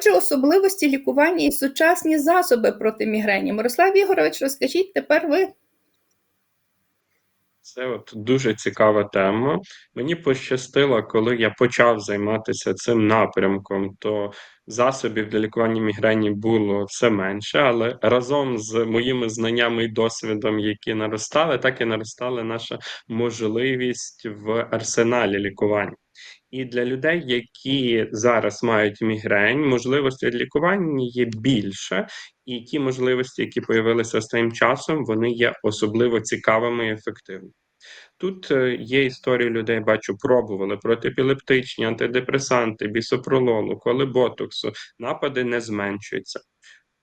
Отже, особливості лікування і сучасні засоби проти мігрені. Мирослав Ігорович, розкажіть тепер ви. Це от дуже цікава тема. Мені пощастило, коли я почав займатися цим напрямком, то засобів для лікування мігрені було все менше, але разом з моїми знаннями і досвідом, які наростали, так і наростала наша можливість в арсеналі лікування. І для людей, які зараз мають мігрень, можливості лікування є більше, і ті можливості, які появилися останнім часом, вони є особливо цікавими і ефективними. Тут е, є історії людей, бачу, пробували протиепілептичні, антидепресанти, бісопрололу, колеботоксу, напади не зменшуються.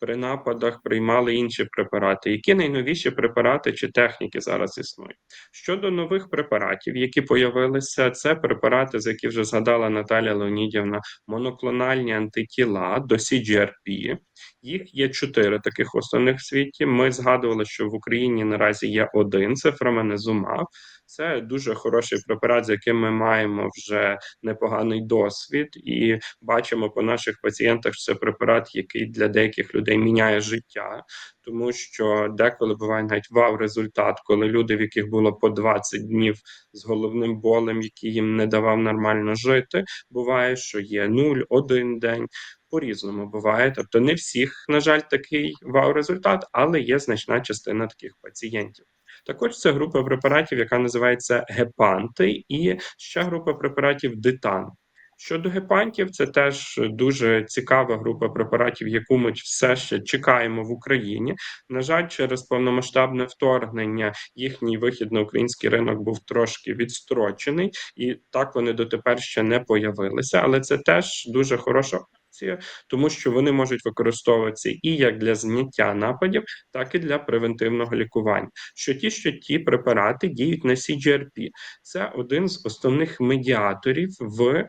При нападах приймали інші препарати. Які найновіші препарати чи техніки зараз існують? Щодо нових препаратів, які появилися, це препарати, з які вже згадала Наталя Леонідівна, моноклональні антитіла до CGRP. Їх є чотири таких основних в світі. Ми згадували, що в Україні наразі є один це фраменезумаб. Це дуже хороший препарат, з яким ми маємо вже непоганий досвід, і бачимо по наших пацієнтах, що це препарат, який для деяких людей міняє життя, тому що деколи буває навіть вау результат, коли люди, в яких було по 20 днів з головним болем, який їм не давав нормально жити, буває, що є 0, 1 день. По-різному буває, тобто не всіх, на жаль, такий вау-результат, але є значна частина таких пацієнтів. Також це група препаратів, яка називається гепанти, і ще група препаратів дитан. Щодо гепантів, це теж дуже цікава група препаратів, яку ми все ще чекаємо в Україні. На жаль, через повномасштабне вторгнення їхній вихід на український ринок був трошки відстрочений, і так вони дотепер ще не появилися. Але це теж дуже хороша тому що вони можуть використовуватися і як для зняття нападів, так і для превентивного лікування. Що ті, що ті препарати діють на CGRP. Це один з основних медіаторів в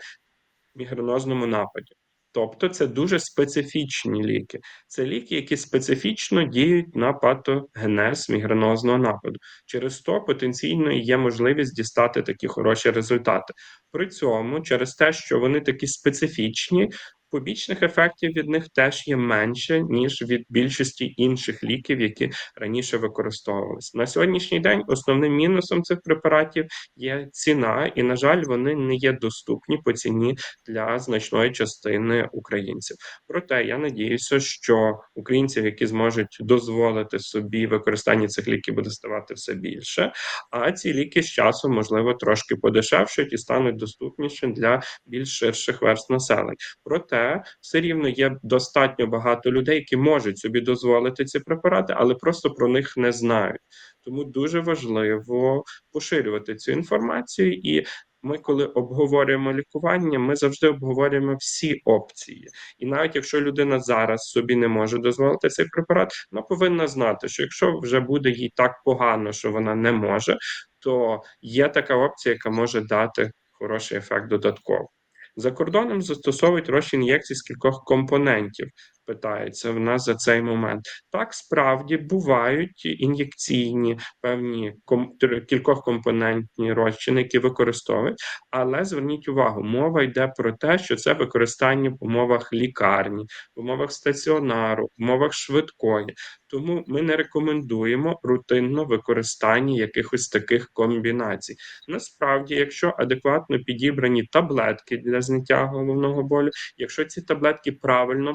мігренозному нападі. Тобто це дуже специфічні ліки. Це ліки, які специфічно діють на патогенез мігренозного нападу. Через то потенційно є можливість дістати такі хороші результати. При цьому, через те, що вони такі специфічні, побічних ефектів від них теж є менше, ніж від більшості інших ліків, які раніше використовувалися. На сьогоднішній день основним мінусом цих препаратів є ціна, і, на жаль, вони не є доступні по ціні для значної частини українців. Проте я надіюся, що українців, які зможуть дозволити собі використання цих ліків, буде ставати все більше. А ці ліки з часом можливо трошки подешевшують і стануть доступніші для більш ширших верст населення. Проте все рівно є достатньо багато людей, які можуть собі дозволити ці препарати, але просто про них не знають. Тому дуже важливо поширювати цю інформацію і. Ми, коли обговорюємо лікування, ми завжди обговорюємо всі опції. І навіть якщо людина зараз собі не може дозволити цей препарат, вона повинна знати, що якщо вже буде їй так погано, що вона не може, то є така опція, яка може дати хороший ефект додатково. За кордоном застосовують розчин ін'єкцій з кількох компонентів. Питається в нас за цей момент. Так справді бувають ін'єкційні певні ком кількох компонентні розчини, які використовують, але зверніть увагу, мова йде про те, що це використання в умовах лікарні, в умовах стаціонару, в умовах швидкої. Тому ми не рекомендуємо рутинно використання якихось таких комбінацій. Насправді, якщо адекватно підібрані таблетки для зняття головного болю, якщо ці таблетки правильно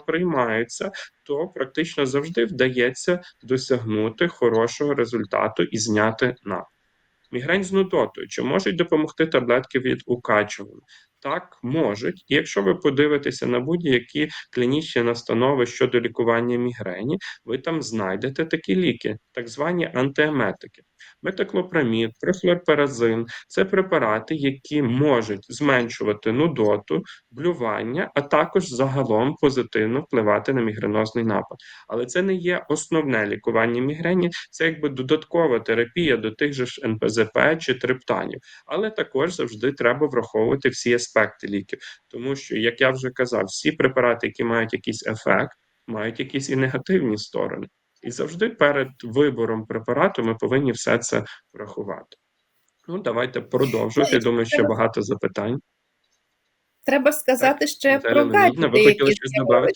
приймаються, то практично завжди вдається досягнути хорошого результату і зняти напад. Мігрень з нудотою. Чи можуть допомогти таблетки від укачування? Так, можуть. І якщо ви подивитеся на будь-які клінічні настанови щодо лікування мігрені, ви там знайдете такі ліки, так звані антиеметики. Метоклопрамід, профлорперазин це препарати, які можуть зменшувати нудоту, блювання, а також загалом позитивно впливати на мігренозний напад. Але це не є основне лікування мігрені, це якби додаткова терапія до тих же ж НПЗП чи триптанів. Але також завжди треба враховувати всі аспекти ліків, тому що, як я вже казав, всі препарати, які мають якийсь ефект, мають якісь і негативні сторони. І завжди перед вибором препарату ми повинні все це врахувати. Ну, давайте продовжувати. Я думаю, ще багато запитань. Треба сказати ще про Леонідівна, ви гаджети, хотіли щось додати?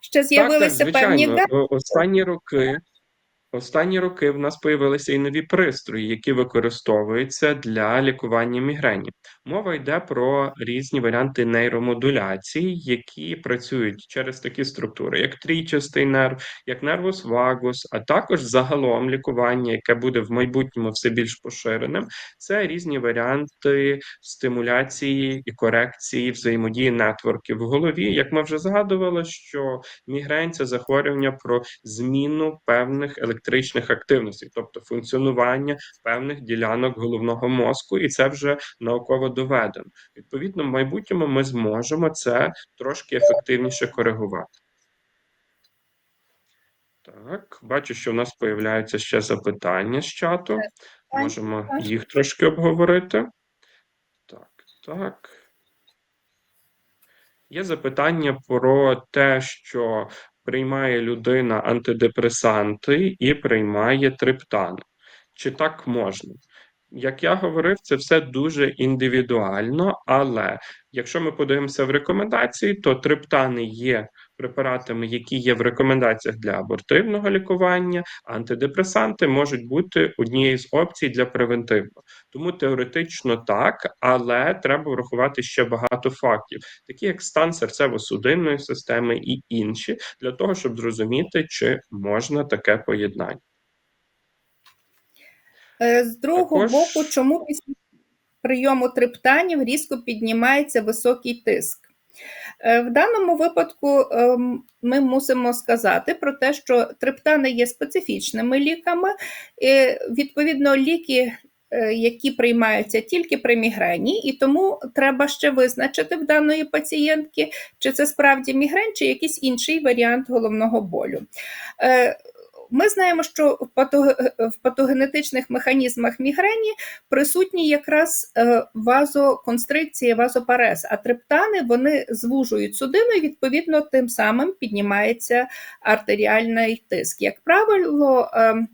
Ще Так, так, з'явилися певні гаджети. Останні роки, останні роки в нас появилися і нові пристрої, які використовуються для лікування мігрені. Мова йде про різні варіанти нейромодуляції, які працюють через такі структури, як трійчастий нерв, як нервус вагус, а також загалом лікування, яке буде в майбутньому все більш поширеним. Це різні варіанти стимуляції і корекції взаємодії нетворків в голові. Як ми вже згадували, що мігрень це захворювання про зміну певних електричних активностей, тобто функціонування певних ділянок головного мозку, і це вже науково доведено. Відповідно, в майбутньому ми зможемо це трошки ефективніше коригувати. Так, бачу, що в нас появляються ще запитання з чату. Можемо їх трошки обговорити. Так, так. Є запитання про те, що приймає людина антидепресанти і приймає триптан. Чи так можна? Як я говорив, це все дуже індивідуально, але якщо ми подивимося в рекомендації, то триптани є препаратами, які є в рекомендаціях для абортивного лікування, антидепресанти можуть бути однією з опцій для превентивного. Тому теоретично так, але треба врахувати ще багато фактів, такі як стан серцево-судинної системи і інші, для того, щоб зрозуміти, чи можна таке поєднання. Е, З другого Також- боку, чому після прийому триптанів різко піднімається високий тиск? Е, В даному випадку ем, ми мусимо сказати про те, що триптани є специфічними ліками, і, відповідно, ліки. е, Які приймаються тільки при мігрені, і тому треба ще визначити в даної пацієнтки, чи це справді мігрень, чи якийсь інший варіант головного болю. Е, Ми знаємо, що в патог- в патогенетичних механізмах мігрені присутні якраз е, вазоконстрикція, вазопарез, а триптани вони звужують судину і відповідно тим самим піднімається артеріальний тиск. Як правило, ем,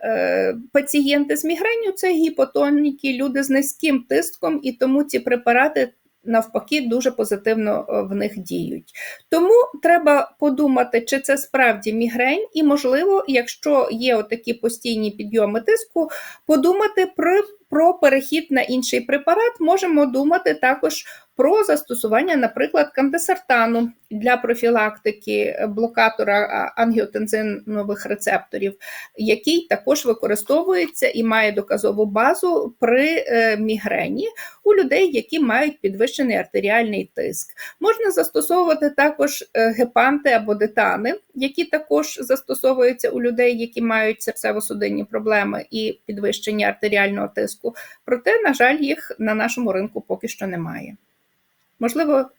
е, пацієнти з мігренью це гіпотоніки, люди з низьким тиском, і тому ці препарати. Навпаки, дуже позитивно е, в них діють. Тому треба подумати, чи це справді мігрень, і, можливо, якщо є отакі постійні підйоми тиску, подумати про, про перехід на інший препарат. Можемо думати також про застосування, наприклад, кандесартану для профілактики блокатора ангіотензинових рецепторів, який також використовується і має доказову базу при е, мігрені у людей, які мають підвищений артеріальний тиск. Можна застосовувати також е, гепанти або детани, які також застосовуються у людей, які мають серцево-судинні проблеми і підвищення артеріального тиску. Проте, на жаль, їх на нашому ринку поки що немає. Можливо,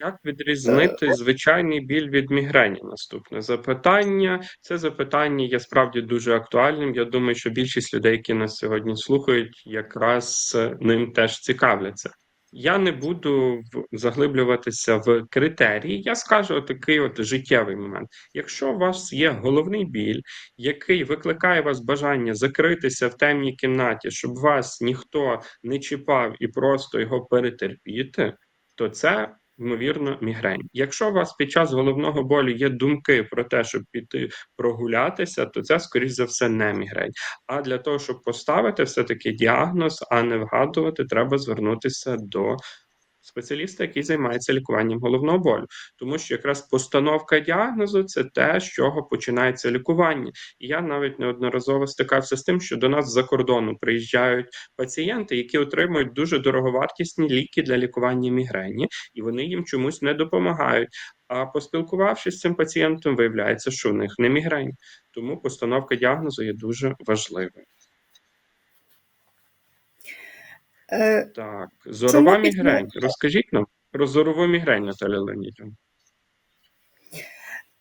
Як відрізнити звичайний біль від мігрені? Наступне запитання. Це запитання є справді дуже актуальним. Я думаю, що більшість людей, які нас сьогодні слухають, якраз е, ним теж цікавляться. Я не буду заглиблюватися в критерії. Я скажу такий от життєвий момент. Якщо у вас є головний біль, який викликає у вас бажання закритися в темній кімнаті, щоб вас ніхто не чіпав і просто його перетерпіти, то це ймовірно мігрень. Якщо у вас під час головного болю є думки про те, щоб піти прогулятися, то це скоріш за все не мігрень. А для того, щоб поставити все-таки діагноз, а не вгадувати, треба звернутися до спеціаліста, який займається лікуванням головного болю, тому що якраз постановка діагнозу це те, з чого починається лікування. І я навіть неодноразово стикався з тим, що до нас з-за кордону приїжджають пацієнти, які отримують дуже дороговартісні ліки для лікування мігрені, і вони їм чомусь не допомагають. А поспілкувавшись з цим пацієнтом, виявляється, що в них не мігрень. Тому постановка діагнозу є дуже важливою. Так, зорова Чому мігрень. Розкажіть нам про зорову мігрень, Наталя Леонідівна.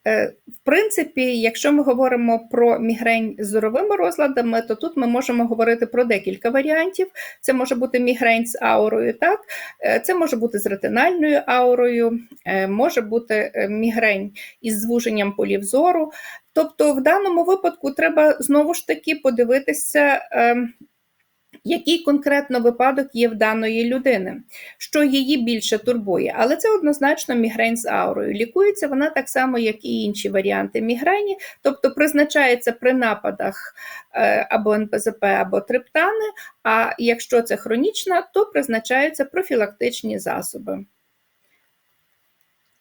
Е, В принципі, якщо ми говоримо про мігрень з зоровими розладами, то тут ми можемо говорити про декілька варіантів. Це може бути мігрень з аурою, так? Е, Це може бути з ретинальною аурою, е, може бути е, мігрень із звуженням полів зору. Тобто, в даному випадку треба знову ж таки подивитися. Який конкретно випадок є в даної людини, що її більше турбує. Але це однозначно мігрень з аурою. Лікується вона так само, як і інші варіанти мігрені, тобто призначається при нападах е, або НПЗП, або триптани. А якщо це хронічна, то призначаються профілактичні засоби.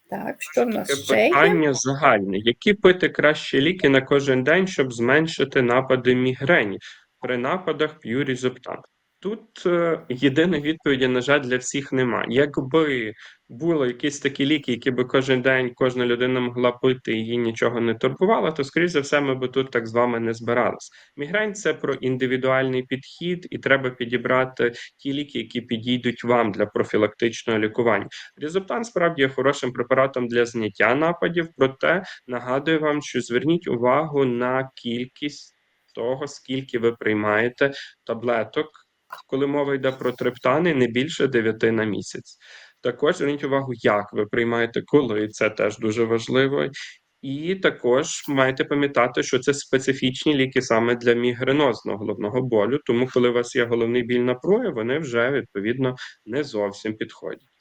Так, що в нас Таке ще є? питання загальне. Які пити кращі ліки на кожен день, щоб зменшити напади мігрені? При нападах п'ю різоптан. Тут е, єдиної відповіді, на жаль, для всіх немає. Якби були якісь такі ліки, які би кожен день кожна людина могла пити і її нічого не турбувало, то скоріш за все ми би тут так з вами не збирались. Мігрень це про індивідуальний підхід, і треба підібрати ті ліки, які підійдуть вам для профілактичного лікування. Різоптан справді є хорошим препаратом для зняття нападів, проте нагадую вам, що зверніть увагу на кількість того, скільки ви приймаєте таблеток, коли мова йде про триптани, не більше 9 на місяць. Також зверніть увагу, як ви приймаєте, коли це теж дуже важливо. І також маєте пам'ятати, що це специфічні ліки саме для мігренозного головного болю. Тому, коли у вас є головний біль напруги, вони вже відповідно не зовсім підходять.